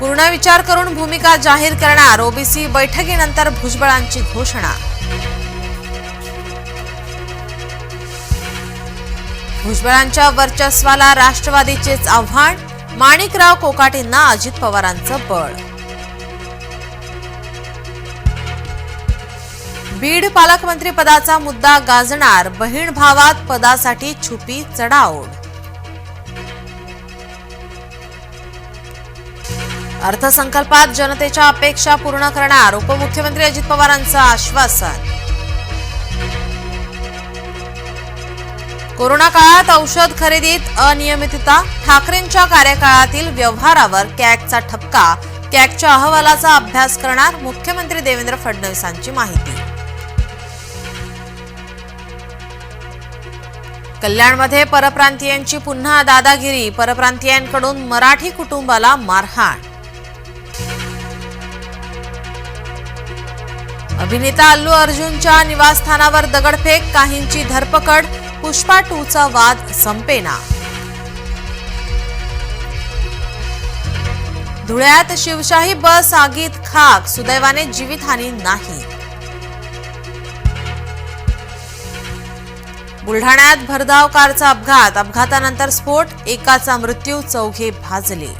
पूर्ण विचार करून भूमिका जाहीर करणार. ओबीसी बैठकीनंतर भुजबळांची घोषणा. भुजबळांच्या वर्चस्वाला राष्ट्रवादीचेच आव्हान माणिकराव कोकाटेंना अजित पवारांचं बळ. बीड पालकमंत्री पदाचा मुद्दा गाजणार. बहीण भावात पदासाठी छुपी चढाओढ. अर्थसंकल्पात जनतेच्या अपेक्षा पूर्ण करणार उपमुख्यमंत्री अजित पवारांचं आश्वासन. कोरोना काळात औषध खरेदीत अनियमितता ठाकरेंच्या कार्यकाळातील व्यवहारावर कॅगचा ठपका कॅगच्या अहवालाचा अभ्यास करणार मुख्यमंत्री देवेंद्र फडणवीसांची माहिती. कल्याणमध्ये परप्रांतीयांची पुन्हा दादागिरी परप्रांतीयांकडून मराठी कुटुंबाला मारहाण. अभिनेता अल्लू अर्जुनच्या निवासस्थानावर दगडफेक काहींची धरपकड पुष्पा टूचा वाद संपेना. धुळ्यात शिवशाही बस आगीत खाक सुदैवाने जीवितहानी नाही. बुलढाण्यात भरधाव कारचा अपघात अपघातानंतर स्फोट एकाचा मृत्यू चौघे भाजले.